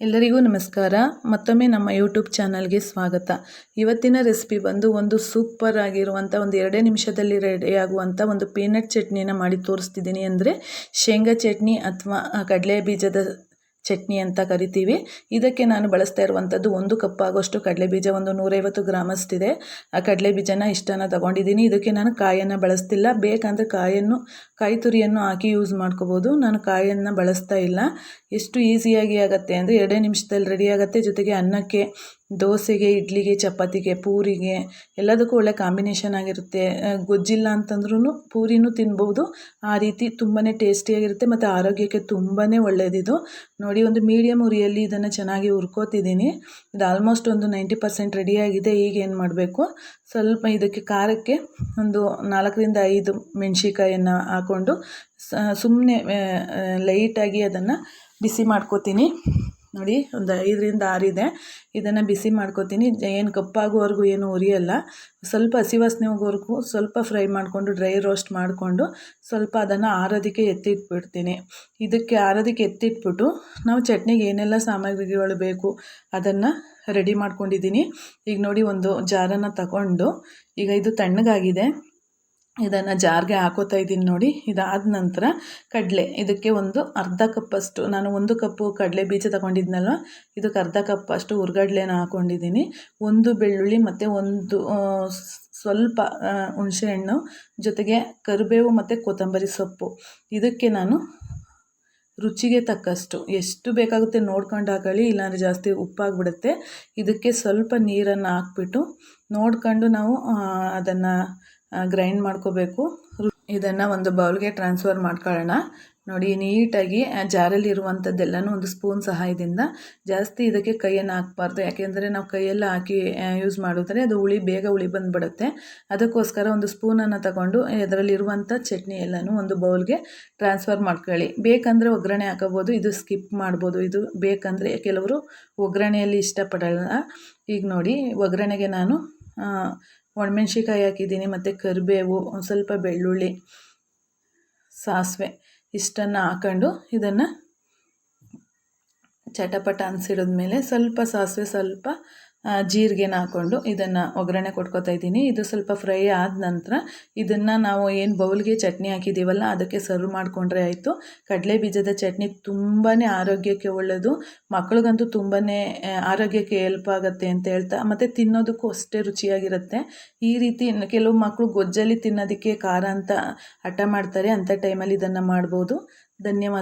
ಎಲ್ಲರಿಗೂ ನಮಸ್ಕಾರ. ಮತ್ತೊಮ್ಮೆ ನಮ್ಮ ಯೂಟ್ಯೂಬ್ ಚಾನಲ್ಗೆ ಸ್ವಾಗತ. ಇವತ್ತಿನ ರೆಸಿಪಿ ಬಂದು ಒಂದು ಸೂಪರ್ ಆಗಿರುವಂಥ ಒಂದು ಎರಡೇ ನಿಮಿಷದಲ್ಲಿ ರೆಡಿ ಆಗುವಂಥ ಒಂದು ಪೀನಟ್ ಚಟ್ನಿನ ಮಾಡಿ ತೋರಿಸ್ತಿದ್ದೀನಿ. ಅಂದರೆ ಶೇಂಗಾ ಚಟ್ನಿ ಅಥವಾ ಕಡಲೆ ಬೀಜದ ಚಟ್ನಿ ಅಂತ ಕರಿತೀವಿ. ಇದಕ್ಕೆ ನಾನು ಬಳಸ್ತಾ ಇರುವಂಥದ್ದು ಒಂದು ಕಪ್ ಆಗೋಷ್ಟು ಕಡಲೆ ಬೀಜ, ಒಂದು ನೂರೈವತ್ತು ಗ್ರಾಮಸ್ತಿದೆ ಆ ಕಡಲೆ ಬೀಜನ ಇಷ್ಟನ್ನು ತಗೊಂಡಿದ್ದೀನಿ. ಇದಕ್ಕೆ ನಾನು ಕಾಯನ್ನು ಬಳಸ್ತಿಲ್ಲ. ಬೇಕಂದರೆ ಕಾಯನ್ನು ಕಾಯಿ ತುರಿಯನ್ನು ಹಾಕಿ ಯೂಸ್ ಮಾಡ್ಕೋಬೋದು. ನಾನು ಕಾಯನ್ನು ಬಳಸ್ತಾ ಇಲ್ಲ. ಎಷ್ಟು ಈಸಿಯಾಗಿ ಆಗುತ್ತೆ ಅಂದರೆ ಎರಡೇ ನಿಮಿಷದಲ್ಲಿ ರೆಡಿ ಆಗುತ್ತೆ. ಜೊತೆಗೆ ಅನ್ನಕ್ಕೆ, ದೋಸೆಗೆ, ಇಡ್ಲಿಗೆ, ಚಪಾತಿಗೆ, ಪೂರಿಗೆ, ಎಲ್ಲದಕ್ಕೂ ಒಳ್ಳೆ ಕಾಂಬಿನೇಷನ್ ಆಗಿರುತ್ತೆ. ಗೊಜ್ಜಿಲ್ಲ ಅಂತಂದ್ರೂ ಪೂರಿನೂ ತಿನ್ಬೋದು. ಆ ರೀತಿ ತುಂಬಾ ಟೇಸ್ಟಿಯಾಗಿರುತ್ತೆ ಮತ್ತು ಆರೋಗ್ಯಕ್ಕೆ ತುಂಬಾ ಒಳ್ಳೆಯದಿದು ನೋಡಿ, ಒಂದು ಮೀಡಿಯಮ್ ಉರಿಯಲ್ಲಿ ಇದನ್ನು ಚೆನ್ನಾಗಿ ಹುರ್ಕೋತಿದ್ದೀನಿ. ಇದು ಆಲ್ಮೋಸ್ಟ್ ಒಂದು ನೈಂಟಿ ಪರ್ಸೆಂಟ್ ರೆಡಿಯಾಗಿದೆ ಈಗ ಏನು ಮಾಡಬೇಕು? ಸ್ವಲ್ಪ ಇದಕ್ಕೆ ಖಾರಕ್ಕೆ ಒಂದು ನಾಲ್ಕರಿಂದ ಐದು ಮೆಣಸಿಕಾಯನ್ನು ಹಾಕ್ಕೊಂಡು ಸುಮ್ಮನೆ ಲೈಟಾಗಿ ಅದನ್ನು ಬಿಸಿ ಮಾಡ್ಕೋತೀನಿ. ನೋಡಿ, ಒಂದು ಐದರಿಂದ ಆರಿದೆ ಇದನ್ನು ಬಿಸಿ ಮಾಡ್ಕೋತೀನಿ. ಏನು ಕಪ್ಪಾಗೋವರೆಗೂ ಏನು ಉರಿಯಲ್ಲ. ಸ್ವಲ್ಪ ಹಸಿ ವಾಸನೆ ಹೋಗೋವರೆಗೂ ಸ್ವಲ್ಪ ಫ್ರೈ ಮಾಡಿಕೊಂಡು, ಡ್ರೈ ರೋಸ್ಟ್ ಮಾಡಿಕೊಂಡು ಸ್ವಲ್ಪ ಅದನ್ನು ಆರೋದಕ್ಕೆ ಎತ್ತಿಟ್ಬಿಡ್ತೀನಿ. ಇದಕ್ಕೆ ಆರೋದಕ್ಕೆ ಎತ್ತಿಟ್ಬಿಟ್ಟು ನಾವು ಚಟ್ನಿಗೆ ಏನೆಲ್ಲ ಸಾಮಗ್ರಿಗಳು ಬೇಕು ಅದನ್ನು ರೆಡಿ ಮಾಡ್ಕೊಂಡಿದ್ದೀನಿ. ಈಗ ನೋಡಿ, ಒಂದು ಜಾರನ್ನು ತಗೊಂಡು ಈಗ ಇದು ತಣ್ಣಗಾಗಿದೆ. ಇದನ್ನು ಜಾರ್ಗೆ ಹಾಕೋತಾ ಇದ್ದೀನಿ ನೋಡಿ. ಇದಾದ ನಂತರ ಕಡಲೆ. ಇದಕ್ಕೆ ಒಂದು ಅರ್ಧ ಕಪ್ಪಷ್ಟು ನಾನು ಒಂದು ಕಪ್ಪು ಕಡಲೆ ಬೀಜ ತಗೊಂಡಿದ್ನಲ್ವ? ಇದಕ್ಕೆ ಅರ್ಧ ಕಪ್ಪಷ್ಟು ಹುರ್ಗಡ್ಲೆನ ಹಾಕ್ಕೊಂಡಿದ್ದೀನಿ ಒಂದು ಬೆಳ್ಳುಳ್ಳಿ ಮತ್ತು ಒಂದು ಸ್ವಲ್ಪ ಹುಣಸೆಹಣ್ಣು, ಜೊತೆಗೆ ಕರಿಬೇವು ಮತ್ತು ಕೊತ್ತಂಬರಿ ಸೊಪ್ಪು. ಇದಕ್ಕೆ ನಾನು ರುಚಿಗೆ ತಕ್ಕಷ್ಟು, ಎಷ್ಟು ಬೇಕಾಗುತ್ತೆ ನೋಡ್ಕೊಂಡು ಹಾಕೊಳ್ಳಿ, ಇಲ್ಲಾಂದರೆ ಜಾಸ್ತಿ ಉಪ್ಪಾಗ್ಬಿಡುತ್ತೆ. ಇದಕ್ಕೆ ಸ್ವಲ್ಪ ನೀರನ್ನು ಹಾಕ್ಬಿಟ್ಟು ನೋಡ್ಕೊಂಡು ನಾವು ಅದನ್ನು ಗ್ರೈಂಡ್ ಮಾಡ್ಕೋಬೇಕು. ಇದನ್ನು ಒಂದು ಬೌಲ್ಗೆ ಟ್ರಾನ್ಸ್ಫರ್ ಮಾಡ್ಕೊಳ್ಳೋಣ. ನೋಡಿ, ನೀಟಾಗಿ ಜಾರಲ್ಲಿ ಇರುವಂಥದ್ದೆಲ್ಲನೂ ಒಂದು ಸ್ಪೂನ್ ಸಹಾಯದಿಂದ ಜಾಸ್ತಿ ಇದಕ್ಕೆ ಕೈಯನ್ನು ಹಾಕ್ಬಾರ್ದು. ಯಾಕೆಂದರೆ ನಾವು ಕೈಯೆಲ್ಲ ಹಾಕಿ ಯೂಸ್ ಮಾಡಿದ್ರೆ ಅದು ಹುಳಿ, ಬೇಗ ಹುಳಿ ಬಂದುಬಿಡುತ್ತೆ. ಅದಕ್ಕೋಸ್ಕರ ಒಂದು ಸ್ಪೂನನ್ನು ತಗೊಂಡು ಇದರಲ್ಲಿರುವಂಥ ಚಟ್ನಿ ಎಲ್ಲನೂ ಒಂದು ಬೌಲ್ಗೆ ಟ್ರಾನ್ಸ್ಫರ್ ಮಾಡ್ಕೊಳ್ಳಿ. ಬೇಕಂದರೆ ಒಗ್ಗರಣೆ ಹಾಕೋಬೋದು, ಇದು ಸ್ಕಿಪ್ ಮಾಡ್ಬೋದು. ಇದು ಬೇಕಂದರೆ ಕೆಲವರು ಒಗ್ಗರಣೆಯಲ್ಲಿ ಇಷ್ಟಪಡಲ್ಲ. ಈಗ ನೋಡಿ, ಒಗ್ಗರಣೆಗೆ ನಾನು ಒಣಮೆಣ್ಸಿಕಾಯಿ ಹಾಕಿದ್ದೀನಿ, ಮತ್ತು ಕರಿಬೇವು, ಒಂದು ಸ್ವಲ್ಪ ಬೆಳ್ಳುಳ್ಳಿ, ಸಾಸಿವೆ ಇಷ್ಟನ್ನು ಹಾಕೊಂಡು ಇದನ್ನು ಚಟಪಟ ಅನ್ಸಿಡಿದ್ಮೇಲೆ ಸ್ವಲ್ಪ ಸಾಸಿವೆ ಸ್ವಲ್ಪ ಜೀರಿಗೆನ ಹಾಕ್ಕೊಂಡು ಇದನ್ನು ಒಗ್ಗರಣೆ ಕೊಟ್ಕೋತಾ ಇದ್ದೀನಿ. ಇದು ಸ್ವಲ್ಪ ಫ್ರೈ ಆದ ನಂತರ ಇದನ್ನು ನಾವು ಏನು ಬೌಲ್ಗೆ ಚಟ್ನಿ ಹಾಕಿದ್ದೀವಲ್ಲ ಅದಕ್ಕೆ ಸರ್ವ್ ಮಾಡಿಕೊಂಡ್ರೆ ಆಯಿತು. ಕಡಲೆ ಬೀಜದ ಚಟ್ನಿ ತುಂಬಾ ಆರೋಗ್ಯಕ್ಕೆ ಒಳ್ಳೆಯದು ಮಕ್ಳಿಗಂತೂ ತುಂಬಾ ಆರೋಗ್ಯಕ್ಕೆ ಹೆಲ್ಪ್ ಆಗುತ್ತೆ ಅಂತ ಹೇಳ್ತಾ, ಮತ್ತು ತಿನ್ನೋದಕ್ಕೂ ಅಷ್ಟೇ ರುಚಿಯಾಗಿರುತ್ತೆ. ಈ ರೀತಿ ಕೆಲವು ಮಕ್ಕಳು ಗೊಜ್ಜಲ್ಲಿ ತಿನ್ನೋದಕ್ಕೆ ಖಾರ ಅಂತ ಹಠ ಮಾಡ್ತಾರೆ ಅಂಥ ಟೈಮಲ್ಲಿ ಇದನ್ನು ಮಾಡ್ಬೋದು. ಧನ್ಯವಾದ.